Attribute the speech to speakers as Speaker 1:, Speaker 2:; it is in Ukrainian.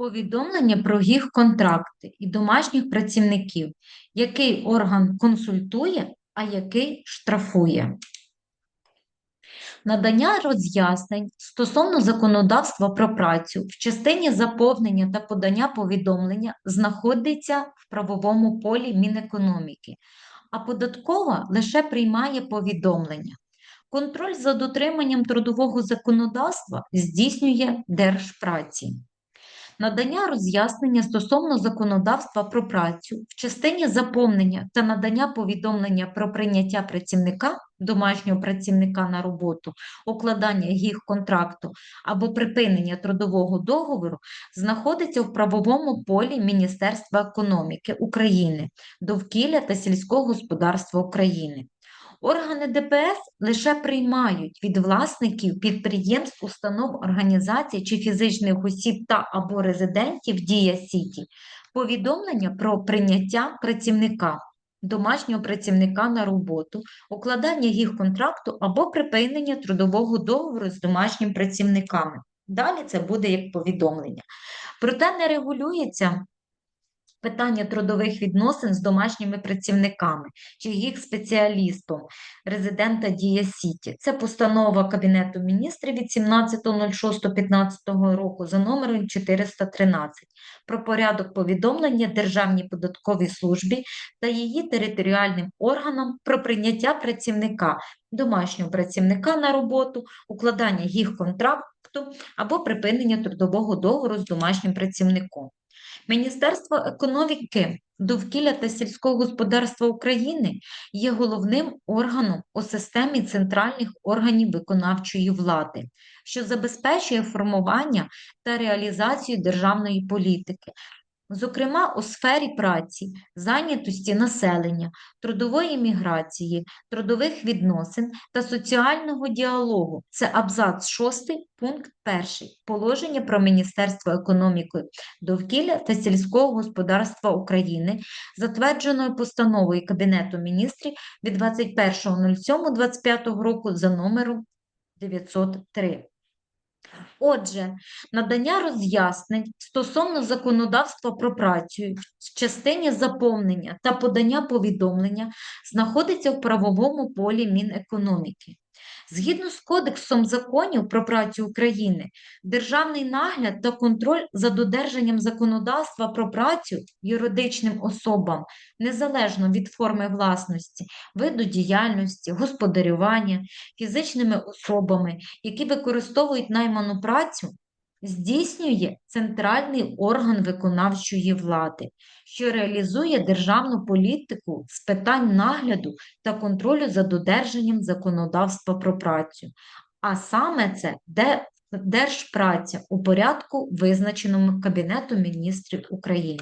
Speaker 1: Повідомлення про їх контракти і домашніх працівників. Який орган консультує, а який штрафує? Надання роз'яснень стосовно законодавства про працю в частині заповнення та подання повідомлення знаходиться в правовому полі Мінекономіки, а податкова лише приймає повідомлення. Контроль за дотриманням трудового законодавства здійснює Держпраці. Надання роз'яснення стосовно законодавства про працю в частині заповнення та надання повідомлення про прийняття працівника, домашнього працівника на роботу, укладання їх контракту або припинення трудового договору знаходиться в правовому полі Міністерства економіки України, довкілля та сільського господарства України. Органи ДПС лише приймають від власників підприємств, установ, організацій чи фізичних осіб та або резидентів Дія Сіті повідомлення про прийняття працівника, домашнього працівника на роботу, укладання їх контракту або припинення трудового договору з домашніми працівниками. Далі це буде як повідомлення. Проте не регулюється питання трудових відносин з домашніми працівниками чи їх спеціалістом резидента Дія Сіті. Це постанова Кабінету міністрів від 17.06.15 року за номером 413 про порядок повідомлення Державній податковій службі та її територіальним органам про прийняття працівника, домашнього працівника на роботу, укладання їх контракту або припинення трудового договору з домашнім працівником. Міністерство економіки, довкілля та сільського господарства України є головним органом у системі центральних органів виконавчої влади, що забезпечує формування та реалізацію державної політики, зокрема у сфері праці, зайнятості населення, трудової міграції, трудових відносин та соціального діалогу. Це абзац 6, пункт 1. Положення про Міністерство економіки, довкілля та сільського господарства України, затвердженою постановою Кабінету міністрів від 21.07.25 року за номером 903. Отже, надання роз'яснень стосовно законодавства про працю в частині заповнення та подання повідомлення знаходиться в правовому полі Мінекономіки. Згідно з Кодексом законів про працю України, державний нагляд та контроль за додержанням законодавства про працю юридичним особам, незалежно від форми власності, виду діяльності, господарювання, фізичними особами, які використовують найману працю, здійснює центральний орган виконавчої влади, що реалізує державну політику з питань нагляду та контролю за додержанням законодавства про працю. А саме це де Держпраця у порядку, визначеному Кабінетом міністрів України.